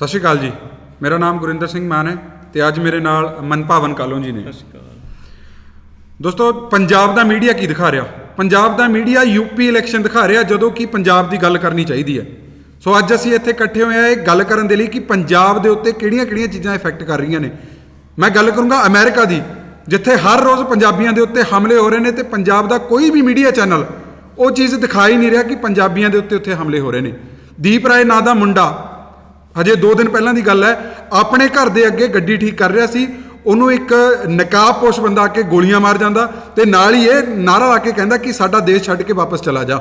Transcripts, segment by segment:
ਸਤਿ ਸ਼੍ਰੀ ਅਕਾਲ ਜੀ। ਮੇਰਾ ਨਾਮ ਗੁਰਿੰਦਰ ਸਿੰਘ ਮਾਨ ਹੈ ਤੇ ਅੱਜ ਮੇਰੇ ਨਾਲ ਮਨਭਾਵਨ ਕਾਲੋਂ ਜੀ ਨੇ। ਦੋਸਤੋ ਪੰਜਾਬ ਦਾ ਮੀਡੀਆ ਕੀ ਦਿਖਾ ਰਿਹਾ? ਪੰਜਾਬ ਦਾ ਮੀਡੀਆ ਯੂਪੀ ਇਲੈਕਸ਼ਨ ਦਿਖਾ ਰਿਹਾ ਜਦੋਂ ਕਿ ਪੰਜਾਬ ਦੀ ਗੱਲ ਕਰਨੀ ਚਾਹੀਦੀ ਹੈ। ਸੋ ਅੱਜ ਅਸੀਂ ਇੱਥੇ ਇਕੱਠੇ ਹੋਏ ਆ ਇਹ ਗੱਲ ਕਰਨ ਦੇ ਲਈ ਕਿ ਪੰਜਾਬ ਦੇ ਉੱਤੇ ਕਿਹੜੀਆਂ-ਕਿਹੜੀਆਂ ਚੀਜ਼ਾਂ ਇਫੈਕਟ ਕਰ ਰਹੀਆਂ ਨੇ। ਮੈਂ ਗੱਲ ਕਰੂੰਗਾ ਅਮਰੀਕਾ ਦੀ ਜਿੱਥੇ ਹਰ ਰੋਜ਼ ਪੰਜਾਬੀਆਂ ਦੇ ਉੱਤੇ ਹਮਲੇ ਹੋ ਰਹੇ ਨੇ ਤੇ ਪੰਜਾਬ ਦਾ ਕੋਈ ਵੀ ਮੀਡੀਆ ਚੈਨਲ ਉਹ ਚੀਜ਼ ਦਿਖਾ ਹੀ ਨਹੀਂ ਰਿਹਾ ਕਿ ਪੰਜਾਬੀਆਂ ਦੇ ਉੱਤੇ ਉੱਥੇ ਹਮਲੇ ਹੋ ਰਹੇ ਨੇ। ਦੀਪ ਰਾਏ ਨਾਂ ਦਾ ਮੁੰਡਾ ਹਜੇ 2 ਦਿਨ ਪਹਿਲਾਂ ਦੀ ਗੱਲ ਹੈ ਆਪਣੇ ਘਰ ਦੇ ਅੱਗੇ ਗੱਡੀ ਠੀਕ ਕਰ ਰਿਹਾ ਸੀ ਉਹਨੂੰ ਇੱਕ ਨਕਾਬ ਪੋਸ਼ ਬੰਦਾ ਆ ਕੇ ਗੋਲੀਆਂ ਮਾਰ ਜਾਂਦਾ ਤੇ ਨਾਲ ਹੀ ਇਹ ਨਾਰਾ ਲਾ ਕੇ ਕਹਿੰਦਾ ਕਿ ਸਾਡਾ ਦੇਸ਼ ਛੱਡ ਕੇ ਵਾਪਸ ਚਲਾ ਜਾ।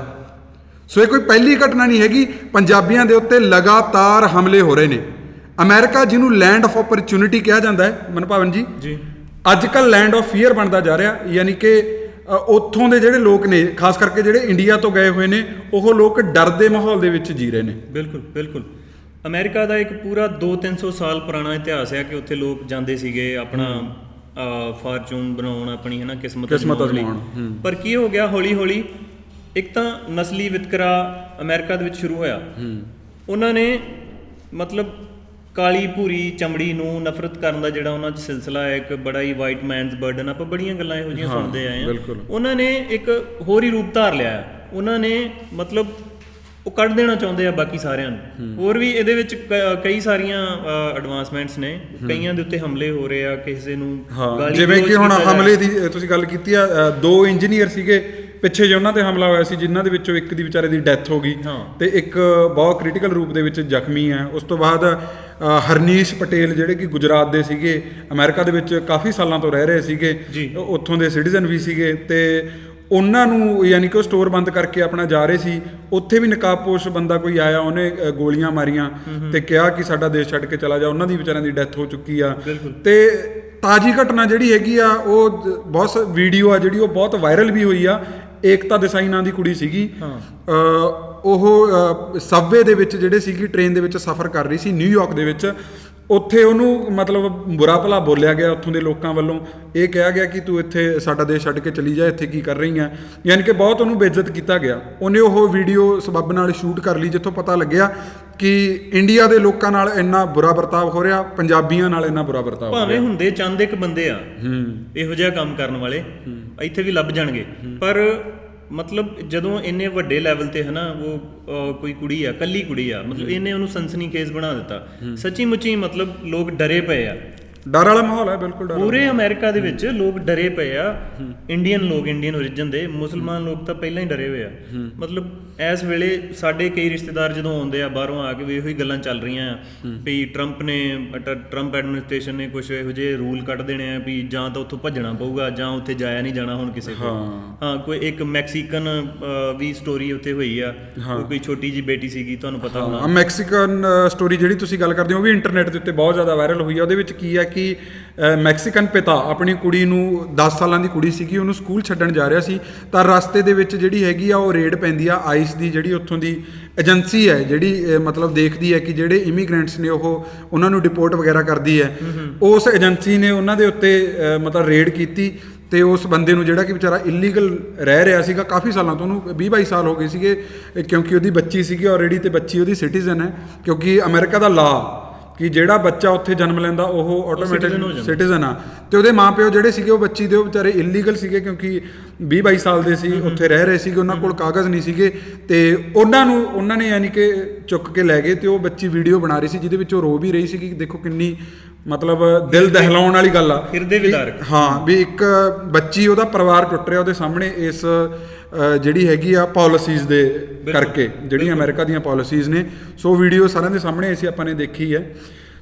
ਸੋ ਇਹ ਕੋਈ ਪਹਿਲੀ ਘਟਨਾ ਨਹੀਂ ਹੈਗੀ ਪੰਜਾਬੀਆਂ ਦੇ ਉੱਤੇ ਲਗਾਤਾਰ ਹਮਲੇ ਹੋ ਰਹੇ ਨੇ। ਅਮਰੀਕਾ ਜਿਹਨੂੰ ਲੈਂਡ ਆਫ ਓਪਰਚ्युनिटी ਕਿਹਾ ਜਾਂਦਾ ਹੈ ਮਨਭਾਵਨ ਜੀ। ਜੀ। ਅੱਜ ਕੱਲ ਲੈਂਡ ਆਫ ਫੀਅਰ ਬਣਦਾ ਜਾ ਰਿਹਾ ਯਾਨੀ ਕਿ ਉੱਥੋਂ ਦੇ ਜਿਹੜੇ ਲੋਕ ਨੇ ਖਾਸ ਕਰਕੇ ਜਿਹੜੇ ਇੰਡੀਆ ਤੋਂ ਗਏ ਹੋਏ ਨੇ ਉਹ ਲੋਕ ਡਰ ਦੇ ਮਾਹੌਲ ਦੇ ਵਿੱਚ ਜੀ ਰਹੇ ਨੇ। ਬਿਲਕੁਲ ਬਿਲਕੁਲ। ਅਮਰੀਕਾ ਦਾ ਇੱਕ ਪੂਰਾ 2-300 ਸਾਲ ਪੁਰਾਣਾ ਇਤਿਹਾਸ ਹੈ ਕਿ ਉੱਥੇ ਲੋਕ ਜਾਂਦੇ ਸੀਗੇ ਆਪਣਾ ਫਾਰਚੂਨ ਬਣਾਉਣ ਆਪਣੀ ਹੈ ਨਾ ਕਿਸਮਤ ਕਿਸਮਤ ਅਜ਼ਮਾਉਣ ਪਰ ਕੀ ਹੋ ਗਿਆ ਹੌਲੀ ਹੌਲੀ ਇੱਕ ਤਾਂ ਨਸਲੀ ਵਿਤਕਰਾ ਅਮਰੀਕਾ ਦੇ ਵਿੱਚ ਸ਼ੁਰੂ ਹੋਇਆ। ਉਹਨਾਂ ਨੇ ਮਤਲਬ ਕਾਲੀ ਭੂਰੀ ਚਮੜੀ ਨੂੰ ਨਫ਼ਰਤ ਕਰਨ ਦਾ ਜਿਹੜਾ ਉਹਨਾਂ 'ਚ ਸਿਲਸਿਲਾ ਹੈ ਇੱਕ ਬੜਾ ਹੀ ਵਾਈਟ ਮੈਨਸ ਬਰਡਨ ਆਪਾਂ ਬੜੀਆਂ ਗੱਲਾਂ ਇਹੋ ਜਿਹੀਆਂ ਸੁਣਦੇ ਆਏ ਆ। ਉਹਨਾਂ ਨੇ ਇੱਕ ਹੋਰ ਹੀ ਰੂਪ ਧਾਰ ਲਿਆ। ਉਹਨਾਂ ਨੇ ਮਤਲਬ ਉਹ ਕੱਢ ਦੇਣਾ ਚਾਹੁੰਦੇ ਆ ਬਾਕੀ ਸਾਰਿਆਂ ਨੂੰ। ਹੋਰ ਵੀ ਇਹਦੇ ਵਿੱਚ ਕਈ ਸਾਰੀਆਂ ਐਡਵਾਂਸਮੈਂਟਸ ਨੇ। ਕਈਆਂ ਦੇ ਉੱਤੇ ਹਮਲੇ ਹੋ ਰਹੇ ਆ ਕਿਸੇ ਨੂੰ ਜਿਵੇਂ ਕਿ ਹੁਣ ਹਮਲੇ ਦੀ ਤੁਸੀਂ ਗੱਲ ਕੀਤੀ ਆ ਦੋ ਇੰਜੀਨੀਅਰ ਸੀਗੇ ਪਿੱਛੇ ਜੇ ਉਹਨਾਂ ਤੇ ਹਮਲਾ ਹੋਇਆ ਸੀ ਜਿਨ੍ਹਾਂ ਦੇ ਵਿੱਚੋਂ ਇੱਕ ਦੀ ਵਿਚਾਰੇ ਦੀ ਡੈਥ ਹੋ ਗਈ। ਤੇ ਇੱਕ ਬਹੁਤ ਕ੍ਰਿਟੀਕਲ ਰੂਪ ਦੇ ਵਿੱਚ ਜ਼ਖਮੀ ਹੈ। ਉਸ ਤੋਂ ਬਾਅਦ ਹਰਨੀਸ਼ ਪਟੇਲ ਜਿਹੜੇ ਕਿ ਗੁਜਰਾਤ ਦੇ ਸੀਗੇ ਅਮਰੀਕਾ ਦੇ ਵਿੱਚ ਕਾਫੀ ਸਾਲਾਂ ਤੋਂ ਰਹਿ ਰਹੇ ਸੀਗੇ ਉੱਥੋਂ ਦੇ ਸਿਟੀਜ਼ਨ ਵੀ ਸੀਗੇ ਤੇ ਉਹਨਾਂ ਨੂੰ ਯਾਨੀ ਕਿ ਉਹ ਸਟੋਰ ਬੰਦ ਕਰਕੇ ਆਪਣਾ ਜਾ ਰਹੇ ਸੀ ਉੱਥੇ ਵੀ ਨਕਾਬਪੋਸ਼ ਬੰਦਾ ਕੋਈ ਆਇਆ ਉਹਨੇ ਗੋਲੀਆਂ ਮਾਰੀਆਂ ਤੇ ਕਿਹਾ ਕਿ ਸਾਡਾ ਦੇਸ਼ ਛੱਡ ਕੇ ਚਲਾ ਜਾ ਉਹਨਾਂ ਦੀ ਵਿਚਾਰਿਆਂ ਦੀ ਡੈਥ ਹੋ ਚੁੱਕੀ ਆ। ਤੇ ਤਾਜੀ ਘਟਨਾ ਜਿਹੜੀ ਹੈਗੀ ਆ ਉਹ ਬਹੁਤ ਵੀਡੀਓ ਆ ਜਿਹੜੀ ਉਹ ਬਹੁਤ ਵਾਇਰਲ ਵੀ ਹੋਈ ਆ। ਏਕਤਾ ਦੇਸਾਈ ਨਾਂ ਦੀ ਕੁੜੀ ਸੀਗੀ। ਉਹ ਸਬਵੇ ਦੇ ਵਿੱਚ ਜਿਹੜੇ ਸੀਗੀ ਟ੍ਰੇਨ ਦੇ ਵਿੱਚ ਸਫ਼ਰ ਕਰ ਰਹੀ ਸੀ ਨਿਊਯਾਰਕ ਦੇ ਵਿੱਚ। ਉੱਥੇ ਉਹਨੂੰ ਮਤਲਬ ਬੁਰਾ ਭਲਾ ਬੋਲਿਆ ਗਿਆ ਉੱਥੋਂ ਦੇ ਲੋਕਾਂ ਵੱਲੋਂ। ਇਹ ਕਿਹਾ ਗਿਆ ਕਿ ਤੂੰ ਇੱਥੇ ਸਾਡਾ ਦੇਸ਼ ਛੱਡ ਕੇ ਚਲੀ ਜਾ ਇੱਥੇ ਕੀ ਕਰ ਰਹੀ ਆ? ਯਾਨੀ ਕਿ ਬਹੁਤ ਉਹਨੂੰ ਬੇਇੱਜ਼ਤ ਕੀਤਾ ਗਿਆ। ਉਹਨੇ ਉਹ ਵੀਡੀਓ ਸਬੱਬ ਨਾਲ ਸ਼ੂਟ ਕਰ ਲਈ ਜਿੱਥੋਂ ਪਤਾ ਲੱਗਿਆ ਕਿ ਇੰਡੀਆ ਦੇ ਲੋਕਾਂ ਨਾਲ ਇੰਨਾ ਬੁਰਾ ਵਰਤਾਵ ਹੋ ਰਿਹਾ ਪੰਜਾਬੀਆਂ ਨਾਲ ਇੰਨਾ ਬੁਰਾ ਵਰਤਾਵ ਹੋ ਰਿਹਾ। ਭਾਵੇਂ ਹੁੰਦੇ ਚੰਦ ਇੱਕ ਬੰਦੇ ਆ ਹੂੰ। ਇਹੋ ਜਿਹਾ ਕੰਮ ਕਰਨ ਵਾਲੇ ਇੱਥੇ ਵੀ ਲੱਭ ਜਾਣਗੇ। ਪਰ ਮਤਲਬ ਜਦੋਂ ਇੰਨੇ ਵੱਡੇ ਲੈਵਲ ਤੇ ਹਨਾ ਉਹ ਕੋਈ ਕੁੜੀ ਆ ਕੱਲੀ ਕੁੜੀ ਆ ਮਤਲਬ ਇਹਨੇ ਉਹਨੂੰ ਸਨਸਨੀ ਕੇਸ ਬਣਾ ਦਿੱਤਾ। ਸੱਚੀ ਮੁੱਚੀ ਮਤਲਬ ਲੋਕ ਡਰੇ ਪਏ ਆ। ਡਰ ਵਾਲਾ ਮਾਹੌਲ ਹੈ ਬਿਲਕੁਲ ਡਰ ਪੂਰੇ ਅਮਰੀਕਾ ਦੇ ਵਿੱਚ ਲੋਕ ਡਰੇ ਪਏ ਆ। ਇੰਡੀਅਨ ਲੋਕ ਇੰਡੀਅਨ origin ਦੇ। ਮੁਸਲਮਾਨ ਲੋਕ ਤਾਂ ਪਹਿਲਾਂ ਹੀ ਡਰੇ ਹੋਏ ਆ। ਮਤਲਬ ਇਸ ਵੇਲੇ ਸਾਡੇ ਕਈ ਰਿਸ਼ਤੇਦਾਰ ਜਦੋਂ ਆਉਂਦੇ ਆ ਬਾਹਰੋਂ ਆ ਕੇ ਵੀ ਇਹੋ ਹੀ ਗੱਲਾਂ ਚੱਲ ਰਹੀਆਂ ਆ ਵੀ ਟਰੰਪ ਨੇ ਟਰੰਪ ਐਡਮਿਨਿਸਟ੍ਰੇਸ਼ਨ ਨੇ ਕੁਝ ਇਹੋ ਜਿਹੇ ਰੂਲ ਕੱਢ ਦੇਣੇ ਆ ਵੀ ਜਾਂ ਤਾਂ ਉੱਥੋਂ ਭੱਜਣਾ ਪਊਗਾ ਜਾਂ ਉੱਥੇ ਜਾਇਆ ਨਹੀਂ ਜਾਣਾ ਹੁਣ ਕਿਸੇ ਕੋਲ। ਹਾਂ। ਕੋਈ ਇੱਕ ਮੈਕਸੀਕਨ ਵੀ ਸਟੋਰੀ ਉੱਥੇ ਹੋਈ ਆ। ਕੋਈ ਛੋਟੀ ਜੀ ਬੇਟੀ ਸੀਗੀ ਤੁਹਾਨੂੰ ਪਤਾ ਹੋਣਾ। ਮੈਕਸੀਕਨ ਸਟੋਰੀ ਜਿਹੜੀ ਤੁਸੀਂ ਗੱਲ ਕਰਦੇ ਹੋ ਉਹ ਵੀ ਇੰਟਰਨੈਟ ਦੇ ਉੱਤੇ ਬਹੁਤ ਜ਼ਿਆਦਾ ਵਾਇਰਲ ਹੋਈ ਆ। ਉਹਦੇ ਵਿੱਚ ਕੀ ਹੈ ਕਿ ਮੈਕਸੀਕਨ ਪਿਤਾ ਆਪਣੀ ਕੁੜੀ ਨੂੰ 10 ਸਾਲਾਂ ਦੀ ਕੁੜੀ ਸੀਗੀ ਉਹਨੂੰ ਸਕੂਲ ਛੱਡਣ ਜਾ ਰਿਹਾ ਸੀ ਤਾਂ ਰਸਤੇ ਦੇ ਵਿੱਚ ਜਿਹੜੀ ਹੈਗੀ ਆ ਉਹ ਰੇਡ ਪੈਂਦੀ ਆ ਆਈਸ ਦੀ ਜਿਹੜੀ ਉੱਥੋਂ ਦੀ ਏਜੰਸੀ ਹੈ ਜਿਹੜੀ ਮਤਲਬ ਦੇਖਦੀ ਹੈ ਕਿ ਜਿਹੜੇ ਇਮੀਗ੍ਰੈਂਟਸ ਨੇ ਉਹ ਉਹਨਾਂ ਨੂੰ ਡਿਪੋਰਟ ਵਗੈਰਾ ਕਰਦੀ ਹੈ। ਉਸ ਏਜੰਸੀ ਨੇ ਉਹਨਾਂ ਦੇ ਉੱਤੇ ਮਤਲਬ ਰੇਡ ਕੀਤੀ ਤੇ ਉਸ ਬੰਦੇ ਨੂੰ ਜਿਹੜਾ ਕਿ ਵਿਚਾਰਾ ਇਲੀਗਲ ਰਹਿ ਰਿਹਾ ਸੀਗਾ ਕਾਫੀ ਸਾਲਾਂ ਤੋਂ ਉਹਨੂੰ 20 22 ਸਾਲ ਹੋ ਗਏ ਸੀਗੇ ਕਿਉਂਕਿ ਉਹਦੀ ਬੱਚੀ ਸੀਗੀ ਆਲਰੇਡੀ ਤੇ ਬੱਚੀ ਉਹਦੀ ਸਿਟੀਜ਼ਨ ਹੈ ਕਿਉਂਕਿ ਅਮਰੀਕਾ ਦਾ ਲਾ ਕਿ ਜਿਹੜਾ ਬੱਚਾ ਉੱਥੇ ਜਨਮ ਲੈਂਦਾ ਉਹ ਆਟੋਮੈਟਿਕ। ਸਿਟੀਜ਼ਨ ਆ ਤੇ ਉਹਦੇ ਮਾਪਿਓ ਜਿਹੜੇ ਸੀਗੇ ਉਹ ਬੱਚੀ ਦੇ ਉਹ ਵਿਚਾਰੇ ਇਲੀਗਲ ਸੀਗੇ ਕਿਉਂਕਿ 20 22 ਸਾਲ ਦੇ ਸੀ ਉੱਥੇ ਰਹਿ ਰਹੇ ਸੀਗੇ ਉਹਨਾਂ ਕੋਲ ਕਾਗਜ਼ ਨਹੀਂ ਸੀਗੇ ਤੇ ਉਹਨਾਂ ਨੂੰ ਉਹਨਾਂ ਨੇ ਯਾਨੀ ਕਿ ਚੁੱਕ ਕੇ ਲੈ ਗਏ ਤੇ ਉਹ ਬੱਚੀ ਵੀਡੀਓ ਬਣਾ ਰਹੀ ਸੀ ਜਿਹਦੇ ਵਿੱਚ ਉਹ ਰੋ ਵੀ ਰਹੀ ਸੀ ਕਿ ਦੇਖੋ ਕਿੰਨੀ ਮਤਲਬ ਦਿਲ ਦਹਿਲਾਉਣ ਵਾਲੀ ਗੱਲ ਆ। ਹਿਰਦੇ ਵਿਦਾਰਕ। ਹਾਂ ਵੀ ਇੱਕ ਬੱਚੀ ਉਹਦਾ ਪਰਿਵਾਰ ਟੁੱਟ ਰਿਹਾ ਉਹਦੇ ਸਾਹਮਣੇ ਇਸ ਜਿਹੜੀ ਹੈਗੀ ਆ ਪਾਲਿਸੀਜ਼ ਦੇ ਕਰਕੇ ਜਿਹੜੀਆਂ ਅਮਰੀਕਾ ਦੀਆਂ ਪਾਲਿਸੀਜ਼ ਨੇ। ਸੋ ਵੀਡੀਓ ਸਾਰਿਆਂ ਦੇ ਸਾਹਮਣੇ ਅਸੀਂ ਆਪਾਂ ਨੇ ਦੇਖੀ ਹੈ।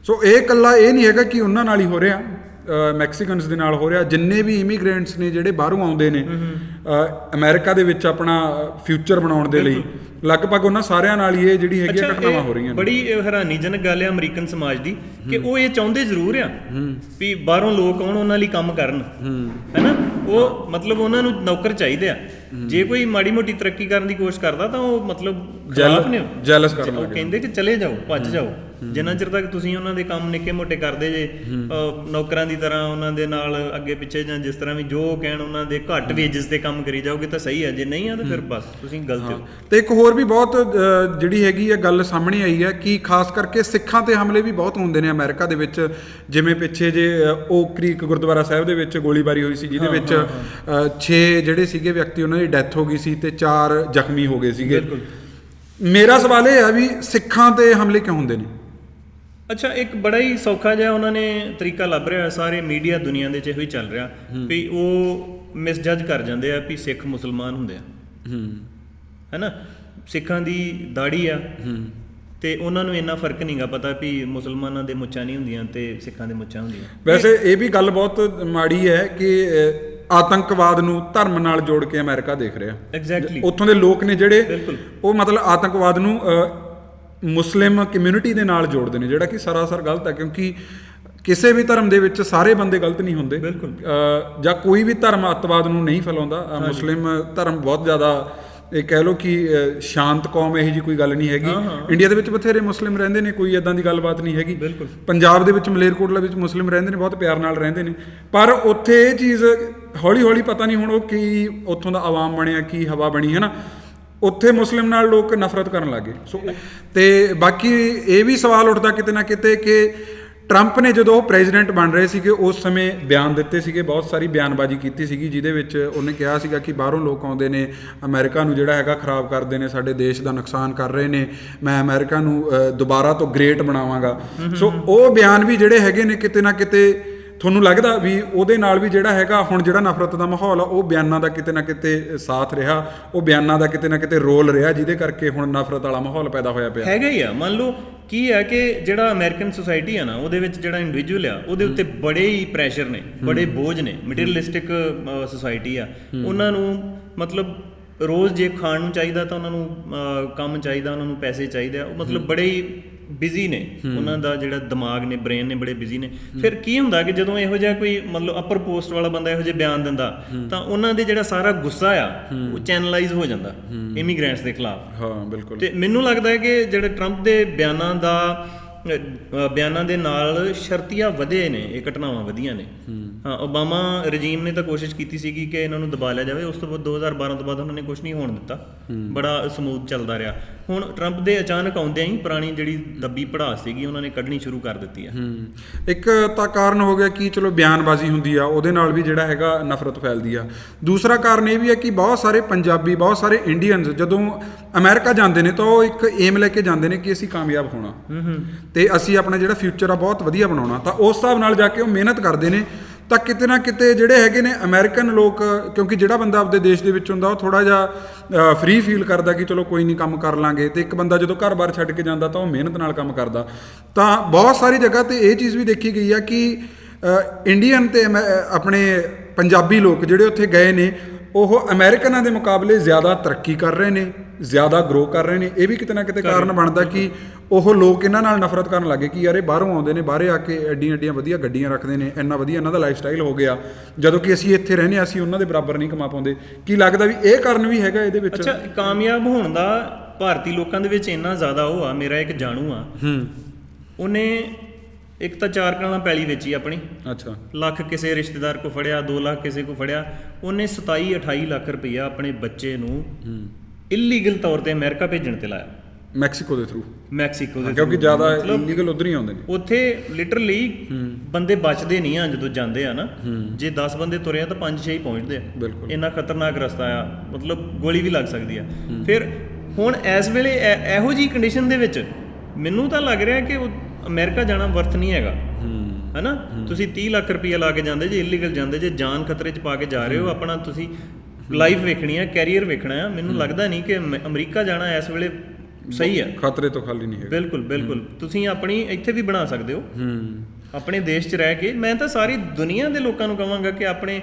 ਸੋ ਇਹ ਕੱਲਾ ਇਹ ਨਹੀਂ ਹੈਗਾ ਕਿ ਉਹਨਾਂ ਨਾਲ ਹੀ ਹੋ ਰਿਹਾ ਮੈਕਸੀਕਨਸ ਦੇ ਨਾਲ ਹੋ ਰਿਹਾ। ਜਿੰਨੇ ਵੀ ਇਮੀਗ੍ਰੈਂਟਸ ਨੇ ਜਿਹੜੇ ਬਾਹਰੋਂ ਆਉਂਦੇ ਨੇ ਅਮਰੀਕਾ ਦੇ ਵਿੱਚ ਆਪਣਾ ਫਿਊਚਰ ਬਣਾਉਣ ਦੇ ਲਈ। ਲਗਭਗ ਉਹਨਾਂ ਸਾਰਿਆਂ ਨਾਲ ਹੀ ਇਹ ਜਿਹੜੀ ਹੈਗੀ ਘਟਨਾਵਾਂ ਹੋ ਰਹੀਆਂ ਨੇ। ਬੜੀ ਹੈਰਾਨੀਜਨਕ ਗੱਲ ਹੈ ਅਮਰੀਕਨ ਸਮਾਜ ਦੀ ਕਿ ਉਹ ਇਹ ਚਾਹੁੰਦੇ ਜ਼ਰੂਰ ਆ ਵੀ ਬਾਹਰੋਂ ਲੋਕ ਆਉਣ ਉਹਨਾਂ ਲਈ ਕੰਮ ਕਰਨ। ਹੈਨਾ? ਉਹ ਮਤਲਬ ਉਹਨਾਂ ਨੂੰ ਨੌਕਰ ਚਾਹੀਦੇ ਆ। ਜੇ ਕੋਈ ਮਾੜੀ ਮੋਟੀ ਤਰੱਕੀ ਕਰਨ ਦੀ ਕੋਸ਼ਿਸ਼ ਕਰਦਾ ਤਾਂ ਉਹ ਮਤਲਬ ਖਿਲਾਫ ਨੇ ਉਹ। ਜੈਲਸ ਕਰਨ ਉਹ ਲੱਗੇ। ਕਹਿੰਦੇ ਕਿ ਚਲੇ ਜਾਓ ਭੱਜ ਜਾਓ। ਜਿੰਨਾ ਚਿਰ ਤੱਕ ਤੁਸੀਂ ਉਹਨਾਂ ਦੇ ਕੰਮ ਨਿੱਕੇ ਮੋਟੇ ਕਰਦੇ ਜੇ ਨੌਕਰਾਂ ਦੀ ਤਰ੍ਹਾਂ ਉਹਨਾਂ ਦੇ ਨਾਲ ਅੱਗੇ ਪਿੱਛੇ ਜਾਂ ਜਿਸ ਤਰ੍ਹਾਂ ਵੀ ਜੋ ਕਹਿਣ ਉਹਨਾਂ ਦੇ ਘੱਟ ਵੇਜਸ ਤੇ ਕੰਮ ਕੰਮ ਕਰੀ ਜਾਓਗੇ ਤਾਂ ਸਹੀ ਹੈ ਜੇ ਨਹੀਂ ਆ ਤਾਂ ਫਿਰ ਬਸ ਤੁਸੀਂ ਗਲਤ ਹੋ। ਤੇ ਇੱਕ ਹੋਰ ਵੀ ਬਹੁਤ ਅ, ਜਿਹੜੀ ਹੈਗੀ ਹੈ ਗੱਲ ਸਾਹਮਣੇ ਆਈ ਹੈ ਕਿ ਖਾਸ ਕਰਕੇ ਸਿੱਖਾਂ ਤੇ ਹਮਲੇ ਵੀ ਬਹੁਤ ਹੁੰਦੇ ਨੇ ਅਮਰੀਕਾ ਦੇ ਵਿੱਚ। ਜਿਵੇਂ ਪਿੱਛੇ ਜੇ ਓਕ ਕ੍ਰੀਕ ਗੁਰਦੁਆਰਾ ਸਾਹਿਬ ਦੇ ਵਿੱਚ ਗੋਲੀਬਾਰੀ ਹੋਈ ਸੀ ਜਿਹਦੇ ਵਿੱਚ 6 ਜਿਹੜੇ ਸੀਗੇ ਵਿਅਕਤੀ ਉਹਨਾਂ ਦੀ ਡੈਥ ਹੋ ਗਈ ਸੀ ਤੇ 4 ਜ਼ਖਮੀ ਹੋ ਗਏ ਸੀਗੇ। ਮੇਰਾ ਸਵਾਲ ਇਹ ਹੈ ਵੀ ਸਿੱਖਾਂ ਤੇ ਹਮਲੇ ਕਿਉਂ ਹੁੰਦੇ ਨੇ? ਅੱਛਾ ਇੱਕ ਬੜਾ ਹੀ ਸੌਖਾ ਜਿਹਾ ਉਹਨਾਂ ਨੇ ਤਰੀਕਾ ਲੱਭ ਰਿਹਾ ਸਾਰੇ ਮੀਡੀਆ ਦੁਨੀਆ ਦੇ ਚ ਇਹੋ ਹੀ ਚੱਲ ਰਿਹਾ ਵੀ ਉਹ ਮਿਸਜੱਜ ਕਰ ਜਾਂਦੇ ਆ ਵੀ ਸਿੱਖ ਮੁਸਲਮਾਨ ਹੁੰਦੇ ਆ। ਹੂੰ। ਹੈਨਾ ਸਿੱਖਾਂ ਦੀ ਦਾੜੀ ਆ। ਤੇ ਉਹਨਾਂ ਨੂੰ ਇੰਨਾ ਫ਼ਰਕ ਨਹੀਂਗਾ ਪਤਾ ਵੀ ਮੁਸਲਮਾਨਾਂ ਦੇ ਮੁੱਛਾਂ ਨਹੀਂ ਹੁੰਦੀਆਂ ਤੇ ਸਿੱਖਾਂ ਦੇ ਮੁੱਛਾਂ ਹੁੰਦੀਆਂ। ਵੈਸੇ ਇਹ ਵੀ ਗੱਲ ਬਹੁਤ ਮਾੜੀ ਹੈ ਕਿ ਆਤੰਕਵਾਦ ਨੂੰ ਧਰਮ ਨਾਲ ਜੋੜ ਕੇ ਅਮਰੀਕਾ ਦੇਖ ਰਿਹਾ। ਐਗਜ਼ੈਕਟਲੀ ਉੱਥੋਂ ਦੇ ਲੋਕ ਨੇ ਜਿਹੜੇ। ਉਹ ਮਤਲਬ ਆਤੰਕਵਾਦ ਨੂੰ ਮੁਸਲਿਮ ਕਮਿਊਨਿਟੀ ਦੇ ਨਾਲ ਜੋੜਦੇ ਨੇ ਜਿਹੜਾ ਕਿ ਸਰਾਸਰ ਗਲਤ ਹੈ ਕਿਉਂਕਿ ਕਿਸੇ ਵੀ ਧਰਮ ਦੇ ਵਿੱਚ ਸਾਰੇ ਬੰਦੇ ਗਲਤ ਨਹੀਂ ਹੁੰਦੇ। ਬਿਲਕੁਲ। ਜਾਂ ਕੋਈ ਵੀ ਧਰਮ ਅੱਤਵਾਦ ਨੂੰ ਨਹੀਂ ਫੈਲਾਉਂਦਾ। ਮੁਸਲਿਮ ਧਰਮ ਬਹੁਤ ਜ਼ਿਆਦਾ ਇਹ ਕਹਿ ਲਓ ਕਿ ਸ਼ਾਂਤ ਕੌਮ ਇਹੋ ਜੀ ਕੋਈ ਗੱਲ ਨਹੀਂ ਹੈਗੀ। ਇੰਡੀਆ ਦੇ ਵਿੱਚ ਬਥੇਰੇ ਮੁਸਲਿਮ ਰਹਿੰਦੇ ਨੇ ਕੋਈ ਇਦਾਂ ਦੀ ਗੱਲਬਾਤ ਨਹੀਂ ਹੈਗੀ। ਪੰਜਾਬ ਦੇ ਵਿੱਚ ਮਲੇਰਕੋਟਲਾ ਵਿੱਚ ਮੁਸਲਿਮ ਰਹਿੰਦੇ ਨੇ ਬਹੁਤ ਪਿਆਰ ਨਾਲ ਰਹਿੰਦੇ ਨੇ। ਪਰ ਉੱਥੇ ਇਹ ਚੀਜ਼ ਹੌਲੀ ਹੌਲੀ ਪਤਾ ਨਹੀਂ ਹੁਣ ਉਹ ਕੀ ਉੱਥੋਂ ਦਾ ਆਵਾਮ ਬਣਿਆ ਕੀ ਹਵਾ ਬਣੀ ਹੈ ਨਾ ਉੱਥੇ ਮੁਸਲਿਮ ਨਾਲ ਲੋਕ ਨਫ਼ਰਤ ਕਰਨ ਲੱਗੇ ਸੋ ਤੇ ਬਾਕੀ ਇਹ ਵੀ ਸਵਾਲ ਉੱਠਦਾ ਕਿਤੇ ਨਾ ਕਿਤੇ ਕਿ ਟਰੰਪ ਨੇ ਜਦੋਂ ਉਹ ਪ੍ਰੈਜ਼ੀਡੈਂਟ ਬਣ ਰਹੇ ਸੀਗੇ, ਉਸ ਸਮੇਂ ਬਿਆਨ ਦਿੱਤੇ ਸੀਗੇ, ਬਹੁਤ ਸਾਰੀ ਬਿਆਨਬਾਜ਼ੀ ਕੀਤੀ ਸੀਗੀ, ਜਿਹਦੇ ਵਿੱਚ ਉਹਨੇ ਕਿਹਾ ਸੀਗਾ ਕਿ ਬਾਹਰੋਂ ਲੋਕ ਆਉਂਦੇ ਨੇ, ਅਮਰੀਕਾ ਨੂੰ ਜਿਹੜਾ ਹੈਗਾ ਖਰਾਬ ਕਰਦੇ ਨੇ, ਸਾਡੇ ਦੇਸ਼ ਦਾ ਨੁਕਸਾਨ ਕਰ ਰਹੇ ਨੇ, ਮੈਂ ਅਮਰੀਕਾ ਨੂੰ ਦੁਬਾਰਾ ਤੋਂ ਗ੍ਰੇਟ ਬਣਾਵਾਂਗਾ। ਸੋ ਉਹ ਬਿਆਨ ਵੀ ਜਿਹੜੇ ਹੈਗੇ ਨੇ, ਕਿਤੇ ਨਾ ਕਿਤੇ ਤੁਹਾਨੂੰ ਲੱਗਦਾ ਵੀ ਉਹਦੇ ਨਾਲ ਵੀ ਜਿਹੜਾ ਹੈਗਾ, ਹੁਣ ਜਿਹੜਾ ਨਫ਼ਰਤ ਦਾ ਮਾਹੌਲ ਆ, ਉਹ ਬਿਆਨਾਂ ਦਾ ਕਿਤੇ ਨਾ ਕਿਤੇ ਸਾਥ ਰਿਹਾ, ਉਹ ਬਿਆਨਾਂ ਦਾ ਕਿਤੇ ਨਾ ਕਿਤੇ ਰੋਲ ਰਿਹਾ, ਜਿਹਦੇ ਕਰਕੇ ਹੁਣ ਨਫ਼ਰਤ ਵਾਲਾ ਮਾਹੌਲ ਪੈਦਾ ਹੋਇਆ ਪਿਆ। ਹੈਗਾ ਹੀ ਆ। ਮੰਨ ਲਓ ਕੀ ਹੈ ਕਿ ਜਿਹੜਾ ਅਮਰੀਕਨ ਸੋਸਾਇਟੀ ਆ ਨਾ ਉਹਦੇ ਵਿੱਚ ਜਿਹੜਾ ਇੰਡੀਵਿਜੂਅਲ ਆ ਉਹਦੇ ਉੱਤੇ ਬੜੇ ਹੀ ਪ੍ਰੈਸ਼ਰ ਨੇ ਬੜੇ ਬੋਝ ਨੇ ਮਟੀਰੀਅਲਿਸਟਿਕ ਸੋਸਾਇਟੀ ਆ। ਉਹਨਾਂ ਨੂੰ ਮਤਲਬ ਰੋਜ਼ ਜੇ ਖਾਣ ਨੂੰ ਚਾਹੀਦਾ ਤਾਂ ਉਹਨਾਂ ਨੂੰ ਕੰਮ ਚਾਹੀਦਾ ਉਹਨਾਂ ਨੂੰ ਪੈਸੇ ਚਾਹੀਦੇ ਆ ਉਹ ਮਤਲਬ ਬੜੇ ਹੀ ਬਿਜ਼ੀ ਨੇ ਉਹਨਾਂ ਦਾ ਜਿਹੜਾ ਦਿਮਾਗ ਨੇ ਬ੍ਰੇਨ ਨੇ ਬੜੇ ਬਿਜ਼ੀ ਨੇ। ਫਿਰ ਕੀ ਹੁੰਦਾ ਕਿ ਜਦੋਂ ਇਹੋ ਜਿਹਾ ਕੋਈ ਮਤਲਬ ਅਪਰ ਪੋਸਟ ਵਾਲਾ ਬੰਦਾ ਇਹੋ ਜਿਹੇ ਬਿਆਨ ਦਿੰਦਾ ਤਾਂ ਉਹਨਾਂ ਦੇ ਜਿਹੜਾ ਸਾਰਾ ਗੁੱਸਾ ਆ ਉਹ ਚੈਨਲਾਈਜ਼ ਹੋ ਜਾਂਦਾ ਇਮੀਗ੍ਰੈਂਟਸ ਦੇ ਖਿਲਾਫ। ਹਾਂ ਬਿਲਕੁਲ। ਤੇ ਮੈਨੂੰ ਲੱਗਦਾ ਹੈ ਕਿ ਜਿਹੜੇ ਟਰੰਪ ਦੇ ਬਿਆਨਾਂ ਦਾ ਅ, ਅ, ਬਿਆਨਾਂ ਦੇ ਨਾਲ ਸ਼ਰਤੀਆ ਵਧੇ ਨੇ ਇਹ ਘਟਨਾਵਾਂ ਵਧੀਆਂ ਨੇ। ਹਾਂ। ਓਬਾਮਾ ਰਜੀਮ ਨੇ ਤਾਂ ਕੋਸ਼ਿਸ਼ ਕੀਤੀ ਸੀਗੀ ਕਿ ਇਹਨਾਂ ਨੂੰ ਦਬਾ ਲਿਆ ਜਾਵੇ ਉਸ ਤੋਂ ਬਾਅਦ 2012 ਤੋਂ ਬਾਅਦ ਉਹਨਾਂ ਨੇ ਕੁਝ ਨਹੀਂ ਹੋਣ ਦਿੱਤਾ। ਬੜਾ ਸਮੂਥ ਚੱਲਦਾ ਰਿਹਾ। ਹੁਣ ਟਰੰਪ ਦੇ ਅਚਾਨਕ ਆਉਂਦਿਆਂ ਹੀ ਪੁਰਾਣੀ ਜਿਹੜੀ ਦੱਬੀ ਪੜਾਸ ਸੀਗੀ ਉਹਨਾਂ ਨੇ ਕੱਢਣੀ ਸ਼ੁਰੂ ਕਰ ਦਿੱਤੀ ਆ। ਇੱਕ ਤਾਂ ਕਾਰਨ ਹੋ ਗਿਆ ਕਿ ਚਲੋ ਬਿਆਨਬਾਜ਼ੀ ਹੁੰਦੀ ਆ ਉਹਦੇ ਨਾਲ ਵੀ ਜਿਹੜਾ ਹੈਗਾ ਨਫ਼ਰਤ ਫੈਲਦੀ ਆ। ਦੂਸਰਾ ਕਾਰਨ ਇਹ ਵੀ ਹੈ ਕਿ ਬਹੁਤ ਸਾਰੇ ਪੰਜਾਬੀ ਬਹੁਤ ਸਾਰੇ ਇੰਡੀਅਨਸ ਜਦੋਂ ਅਮਰੀਕਾ ਜਾਂਦੇ ਨੇ ਤਾਂ ਉਹ ਇੱਕ ਏਮ ਲੈ ਕੇ ਜਾਂਦੇ ਨੇ ਕਿ ਅਸੀਂ ਕਾਮਯਾਬ ਹੋਣਾ। ਤੇ ਅਸੀਂ ਆਪਣਾ ਜਿਹੜਾ ਫਿਊਚਰ ਆ ਬਹੁਤ ਵਧੀਆ ਬਣਾਉਣਾ। ਤਾਂ ਉਸ ਹਿਸਾਬ ਨਾਲ ਜਾ ਕੇ ਉਹ ਮਿਹਨਤ ਕਰਦੇ ਨੇ। ਤਾਂ ਕਿਤੇ ਨਾ ਕਿਤੇ ਜਿਹੜੇ ਹੈਗੇ ਨੇ ਅਮਰੀਕਨ ਲੋਕ, ਕਿਉਂਕਿ ਜਿਹੜਾ ਬੰਦਾ ਆਪਦੇ ਦੇਸ਼ ਦੇ ਵਿੱਚ ਹੁੰਦਾ, ਉਹ ਥੋੜਾ ਜਿਹਾ ਫ੍ਰੀ ਫੀਲ ਕਰਦਾ ਕਿ ਚਲੋ ਕੋਈ ਨਹੀਂ ਕੰਮ ਕਰ ਲਾਂਗੇ। ਤੇ ਇੱਕ ਬੰਦਾ ਜਦੋਂ ਘਰ-ਬਾਰ ਛੱਡ ਕੇ ਜਾਂਦਾ, ਤਾਂ ਉਹ ਮਿਹਨਤ ਨਾਲ ਕੰਮ ਕਰਦਾ। ਤਾਂ ਬਹੁਤ ਸਾਰੀ ਜਗ੍ਹਾ ਤੇ ਇਹ ਚੀਜ਼ ਵੀ ਦੇਖੀ ਗਈ ਆ ਕਿ ਇੰਡੀਅਨ ਤੇ ਅਮੈ- ਆਪਣੇ ਪੰਜਾਬੀ ਲੋਕ ਜਿਹੜੇ ਉੱਥੇ ਗਏ ਨੇ, ਉਹ ਅਮਰੀਕਨਾਂ ਦੇ ਮੁਕਾਬਲੇ ਜ਼ਿਆਦਾ ਤਰੱਕੀ ਕਰ ਰਹੇ ਨੇ। ਜ਼ਿਆਦਾ ਗਰੋ ਕਰ ਰਹੇ ਨੇ ਇਹ ਵੀ ਕਿਤੇ ਨਾ ਕਿਤੇ ਕਾਰਨ ਬਣਦਾ ਕਿ ਉਹ ਲੋਕ ਇਹਨਾਂ ਨਾਲ ਨਫ਼ਰਤ ਕਰਨ ਲੱਗੇ ਕਿ ਯਾਰ ਇਹ ਬਾਹਰੋਂ ਆਉਂਦੇ ਨੇ ਬਾਹਰੇ ਆ ਕੇ ਐਡੀਆਂ ਐਡੀਆਂ ਵਧੀਆ ਗੱਡੀਆਂ ਰੱਖਦੇ ਨੇ ਇੰਨਾ ਵਧੀਆ ਇਹਨਾਂ ਦਾ ਲਾਈਫ ਸਟਾਈਲ ਹੋ ਗਿਆ। ਜਦੋਂ ਕਿ ਅਸੀਂ ਇੱਥੇ ਰਹਿੰਦੇ ਅਸੀਂ ਉਹਨਾਂ ਦੇ ਬਰਾਬਰ ਨਹੀਂ ਕਮਾ ਪਾਉਂਦੇ। ਕੀ ਲੱਗਦਾ ਵੀ ਇਹ ਕਾਰਨ ਵੀ ਹੈਗਾ ਇਹਦੇ ਵਿੱਚ? ਅੱਛਾ ਕਾਮਯਾਬ ਹੋਣ ਦਾ ਭਾਰਤੀ ਲੋਕਾਂ ਦੇ ਵਿੱਚ ਇੰਨਾ ਜ਼ਿਆਦਾ ਉਹ ਆ ਮੇਰਾ ਇੱਕ ਜਾਣੂ ਆ। ਹੂੰ। ਉਹਨੇ ਇੱਕ ਤਾਂ ਚਾਰ ਕਣਾਂ ਪੈਲੀ ਵੇਚੀ ਆਪਣੀ। ਅੱਛਾ। ਲੱਖ ਕਿਸੇ ਰਿਸ਼ਤੇਦਾਰ ਕੋ ਫੜਿਆ 2 ਲੱਖ ਕਿਸੇ ਕੋ ਫੜਿਆ। ਉਹਨੇ 27 28 ਲੱਖ ਰੁਪਈਆ ਆਪਣੇ ਬੱਚੇ ਨੂੰ ਹੂੰ। ਇਲੀਗਲ ਤੌਰ ਤੇ ਅਮਰੀਕਾ ਭੇਜਣ ਤੇ ਲਾਇਆ। ਮੈਕਸੀਕੋ ਦੇ ਥਰੂ ਮੈਕਸੀਕੋ ਦੇ ਕਿਉਂਕਿ। ਜ਼ਿਆਦਾ ਇਲੀਗਲ ਉਧਰ ਹੀ ਆਉਂਦੇ ਨੇ। ਉੱਥੇ ਲਿਟਰਲੀ ਬੰਦੇ ਬਚਦੇ ਨਹੀਂ ਆ ਜਦੋਂ ਜਾਂਦੇ ਆ ਨਾ। ਜੇ 10 ਬੰਦੇ ਤੁਰੇ ਆ ਤਾਂ 5-6 ਹੀ ਪਹੁੰਚਦੇ ਆ। ਇੰਨਾ ਖਤਰਨਾਕ ਰਸਤਾ ਆ। ਮਤਲਬ ਗੋਲੀ ਵੀ ਲੱਗ ਸਕਦੀ ਆ। ਫਿਰ ਹੁਣ ਇਸ ਵੇਲੇ ਇਹੋ ਜੀ ਕੰਡੀਸ਼ਨ ਦੇ ਵਿੱਚ ਮੈਨੂੰ ਤਾਂ ਲੱਗ ਰਿਹਾ ਕਿ ਅਮਰੀਕਾ ਜਾਣਾ ਵਰਥ ਨਹੀਂ ਹੈਗਾ। ਹੈਨਾ? ਤੁਸੀਂ 30 ਲੱਖ ਰੁਪਈਆ ਲਾ ਕੇ ਜਾਂਦੇ ਜੇ ਇਲੀਗਲ ਜਾਂਦੇ ਜੇ ਜਾਨ ਖਤਰੇ 'ਚ ਪਾ ਕੇ ਜਾ ਰਹੇ ਹੋ। ਆਪਣਾ ਤੁਸੀਂ ਲਾਈਫ ਵੇਖਣੀ ਆ ਕੈਰੀਅਰ ਵੇਖਣਾ ਆ ਮੈਨੂੰ ਲੱਗਦਾ ਨਹੀਂ ਕਿ ਅਮ- ਅਮਰੀਕਾ ਜਾਣਾ ਇਸ ਵੇਲੇ ਸਹੀ ਆ। ਖਤਰੇ ਤੋਂ ਖਾਲੀ ਨਹੀਂ ਹੈਗਾ। ਬਿਲਕੁਲ ਬਿਲਕੁਲ। ਤੁਸੀਂ ਆਪਣੀ ਇੱਥੇ ਵੀ ਬਣਾ ਸਕਦੇ ਹੋ। ਹੂੰ। ਆਪਣੇ ਦੇਸ਼ 'ਚ ਰਹਿ ਕੇ ਮੈਂ ਤਾਂ ਸਾਰੀ ਦੁਨੀਆ ਦੇ ਲੋਕਾਂ ਨੂੰ ਕਹਾਂਗਾ ਕਿ ਆਪਣੇ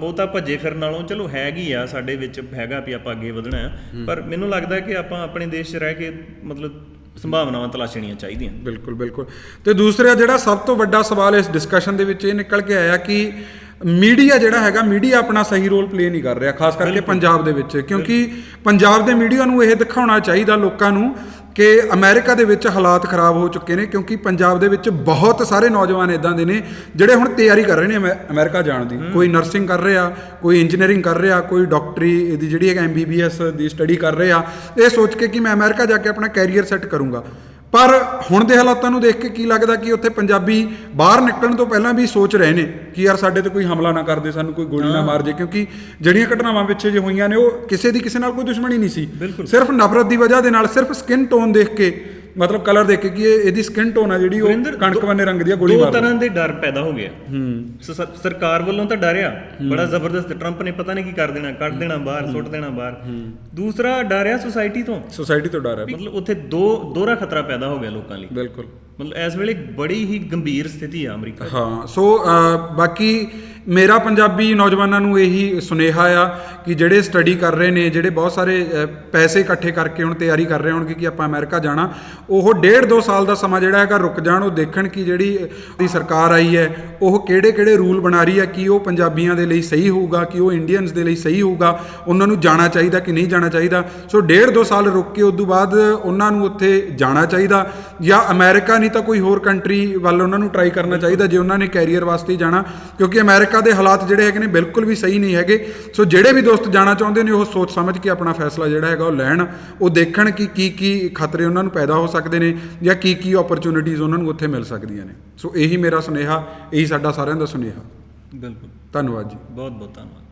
ਬਹੁਤਾ ਭੱਜੇ ਫਿਰਨ ਨਾਲੋਂ ਚਲੋ ਹੈਗੀ ਆ ਸਾਡੇ ਵਿੱਚ ਹੈਗਾ ਵੀ ਆਪਾਂ ਅੱਗੇ ਵਧਣਾ ਆ। ਪਰ ਮੈਨੂੰ ਲੱਗਦਾ ਕਿ ਆਪਾਂ ਆਪਣੇ ਦੇਸ਼ 'ਚ ਰਹਿ ਕੇ ਮਤਲਬ ਸੰਭਾਵਨਾਵਾਂ ਤਲਾਸ਼ਣੀਆਂ ਚਾਹੀਦੀਆਂ। ਬਿਲਕੁਲ ਬਿਲਕੁਲ। ਤੇ ਦੂਸਰਾ ਜਿਹੜਾ ਸਭ ਤੋਂ ਵੱਡਾ ਸਵਾਲ ਇਸ ਡਿਸਕਸ਼ਨ ਦੇ ਵਿੱਚ ਇਹ ਨਿਕਲ ਕੇ ਆਇਆ ਕਿ ਮੀਡੀਆ ਜਿਹੜਾ ਹੈਗਾ ਮੀਡੀਆ ਆਪਣਾ ਸਹੀ ਰੋਲ ਪਲੇ ਨਹੀਂ ਕਰ ਰਿਹਾ ਖਾਸ ਕਰਕੇ ਪੰਜਾਬ ਦੇ ਵਿੱਚ ਕਿਉਂਕਿ ਪੰਜਾਬ ਦੇ ਮੀਡੀਆ ਨੂੰ ਇਹ ਦਿਖਾਉਣਾ ਚਾਹੀਦਾ ਲੋਕਾਂ ਨੂੰ ਕਿ ਅਮਰੀਕਾ ਦੇ ਵਿੱਚ ਹਾਲਾਤ ਖਰਾਬ ਹੋ ਚੁੱਕੇ ਨੇ ਕਿਉਂਕਿ ਪੰਜਾਬ ਦੇ ਵਿੱਚ ਬਹੁਤ ਸਾਰੇ ਨੌਜਵਾਨ ਇਦਾਂ ਦੇ ਨੇ ਜਿਹੜੇ ਹੁਣ ਤਿਆਰੀ ਕਰ ਰਹੇ ਨੇ ਅਮੈ- ਅਮਰੀਕਾ ਜਾਣ ਦੀ। ਕੋਈ ਨਰਸਿੰਗ ਕਰ ਰਿਹਾ ਕੋਈ ਇੰਜੀਨੀਅਰਿੰਗ ਕਰ ਰਿਹਾ ਕੋਈ ਡਾਕਟਰੀ ਦੀ ਜਿਹੜੀ ਹੈ ਐਮਬੀਬੀਐਸ ਦੀ ਸਟੱਡੀ ਕਰ ਰਿਹਾ। ਇਹ ਸੋਚ ਕੇ ਕਿ ਮੈਂ ਅਮਰੀਕਾ ਜਾ ਕੇ ਆਪਣਾ ਕੈਰੀਅਰ ਸੈੱਟ ਕਰੂੰਗਾ। ਪਰ ਹੁਣ ਦੇ ਹਾਲਾਤਾਂ ਨੂੰ ਦੇਖ ਕੇ ਕੀ ਲੱਗਦਾ ਕਿ ਉੱਥੇ ਪੰਜਾਬੀ ਬਾਹਰ ਨਿਕਲਣ ਤੋਂ ਪਹਿਲਾਂ ਵੀ ਸੋਚ ਰਹੇ ਨੇ ਕਿ ਯਾਰ ਸਾਡੇ ਤੇ ਕੋਈ ਹਮਲਾ ਨਾ ਕਰਦੇ ਸਾਨੂੰ ਕੋਈ ਗੋਲੀ ਨਾ ਮਾਰ ਜੇ ਕਿਉਂਕਿ ਜਿਹੜੀਆਂ ਘਟਨਾਵਾਂ ਪਿੱਛੇ ਜੇ ਹੋਈਆਂ ਨੇ ਉਹ ਕਿਸੇ ਦੀ ਕਿਸੇ ਨਾਲ ਕੋਈ ਦੁਸ਼ਮਣੀ ਨਹੀਂ ਸੀ। ਸਿਰਫ ਨਫ਼ਰਤ ਦੀ ਵਜ੍ਹਾ ਦੇ ਨਾਲ ਸਿਰਫ ਸਕਿਨ ਟੋਨ ਦੇਖ ਕੇ ਮਤਲਬ ਕਲਰ ਦੇਖ ਕੇ ਕਿ ਇਹ ਇਹਦੀ ਸਕਿਨ ਟੋਨ ਆ ਜਿਹੜੀ ਉਹ ਕਣਕ ਦੋ- ਵੰਨੇ ਰੰਗ ਦੀ ਆ ਗੋਲੀ ਦੋ ਮਾਰ ਤਰ੍ਹਾਂ ਦੇ ਡਰ ਪੈਦਾ ਹੋ ਗਿਆ ਸ- ਸਰਕਾਰ ਵੱਲੋਂ ਤਾਂ ਡਰਿਆ ਬੜਾ ਜ਼ਬਰਦਸਤ। ਟਰੰਪ ਨੇ ਪਤਾ ਨਹੀਂ ਕੀ ਕਰ ਦੇਣਾ ਕੱਢ ਦੇਣਾ ਬਾਹਰ ਸੁੱਟ ਦੇਣਾ ਬਾਹਰ। ਦੂਸਰਾ ਡਰਿਆ ਸੁਸਾਇਟੀ ਤੋਂ। ਸੋਸਾਇਟੀ ਤੋਂ ਡਰ ਹੈ ਮਤਲਬ ਉੱਥੇ ਦੋ ਦੋਹਰਾ ਖਤਰਾ ਪੈਦਾ ਹੋ ਗਿਆ ਲੋਕਾਂ ਲਈ। ਬਿਲਕੁਲ। ਮਤਲਬ ਇਸ ਵੇਲੇ ਬੜੀ ਹੀ ਗੰਭੀਰ ਸਥਿਤੀ ਆ ਅਮਰੀਕਾ ਦੀ। ਹਾਂ, ਸੋ ਬਾਕੀ ਮੇਰਾ ਪੰਜਾਬੀ ਨੌਜਵਾਨਾਂ ਨੂੰ ਇਹੀ ਸੁਨੇਹਾ ਆ ਕਿ ਜਿਹੜੇ ਸਟੱਡੀ ਕਰ ਰਹੇ ਨੇ, ਜਿਹੜੇ ਬਹੁਤ ਸਾਰੇ ਪੈਸੇ ਇਕੱਠੇ ਕਰਕੇ ਹੁਣ ਤਿਆਰੀ ਕਰ ਰਹੇ ਹੋਣਗੇ ਕਿ ਆਪਾਂ ਅਮਰੀਕਾ ਜਾਣਾ, ਉਹ ਡੇਢ ਦੋ ਸਾਲ ਦਾ ਸਮਾਂ ਜਿਹੜਾ ਹੈਗਾ ਰੁਕ ਜਾਣ, ਉਹ ਦੇਖਣ ਕਿ ਜਿਹੜੀ ਦੀ ਸਰਕਾਰ ਆਈ ਹੈ, ਉਹ ਕਿਹੜੇ ਕਿਹੜੇ ਰੂਲ ਬਣਾ ਰਹੀ ਹੈ, ਕਿ ਉਹ ਪੰਜਾਬੀਆਂ ਦੇ ਲਈ ਸਹੀ ਹੋਊਗਾ, ਕਿ ਉਹ ਇੰਡੀਅਨਸ ਦੇ ਲਈ ਸਹੀ ਹੋਊਗਾ, ਉਹਨਾਂ ਨੂੰ ਜਾਣਾ ਚਾਹੀਦਾ ਕਿ ਨਹੀਂ ਜਾਣਾ ਚਾਹੀਦਾ ਸੋ ਡੇਢ ਦੋ ਸਾਲ ਰੁਕ ਕੇ, ਉਸ ਤੋਂ ਬਾਅਦ ਉਹਨਾਂ ਨੂੰ ਉੱਥੇ ਜਾਣਾ ਚਾਹੀਦਾ ਜਾਂ ਅਮਰੀਕਾ ਨਹੀਂ ਤਾਂ ਕੋਈ ਹੋਰ ਕੰਟਰੀ ਵੱਲ ਉਹਨਾਂ ਨੂੰ ਟਰਾਈ ਕਰਨਾ ਚਾਹੀਦਾ ਜੇ ਉਹਨਾਂ ਨੇ ਕੈਰੀਅਰ ਵਾਸਤੇ ਹੀ ਜਾਣਾ ਕਿਉਂਕਿ ਅਮਰੀਕਾ ਦੇ ਹਾਲਾਤ ਜਿਹੜੇ ਹੈਗੇ ਨੇ ਬਿਲਕੁਲ ਵੀ ਸਹੀ ਨਹੀਂ ਹੈਗੇ। ਸੋ ਜਿਹੜੇ ਵੀ ਦੋਸਤ ਜਾਣਾ ਚਾਹੁੰਦੇ ਨੇ ਉਹ ਸੋਚ ਸਮਝ ਕੇ ਆਪਣਾ ਫੈਸਲਾ ਜਿਹੜਾ ਹੈਗਾ ਉਹ ਲੈਣ ਉਹ ਦੇਖਣ ਕਿ ਕੀ ਕੀ ਖਤਰੇ ਉਹਨਾਂ ਨੂੰ ਪੈਦਾ ਹੋ ਸਕਦੇ ਨੇ ਜਾਂ ਕੀ ਕੀ ਓਪਰਚੁਨਿਟੀਜ਼ ਉਹਨਾਂ ਨੂੰ ਉੱਥੇ ਮਿਲ ਸਕਦੀਆਂ ਨੇ। ਸੋ ਇਹੀ ਮੇਰਾ ਸੁਨੇਹਾ ਇਹੀ ਸਾਡਾ ਸਾਰਿਆਂ ਦਾ ਸੁਨੇਹਾ। ਬਿਲਕੁਲ। ਧੰਨਵਾਦ ਜੀ। ਬਹੁਤ ਬਹੁਤ ਧੰਨਵਾਦ।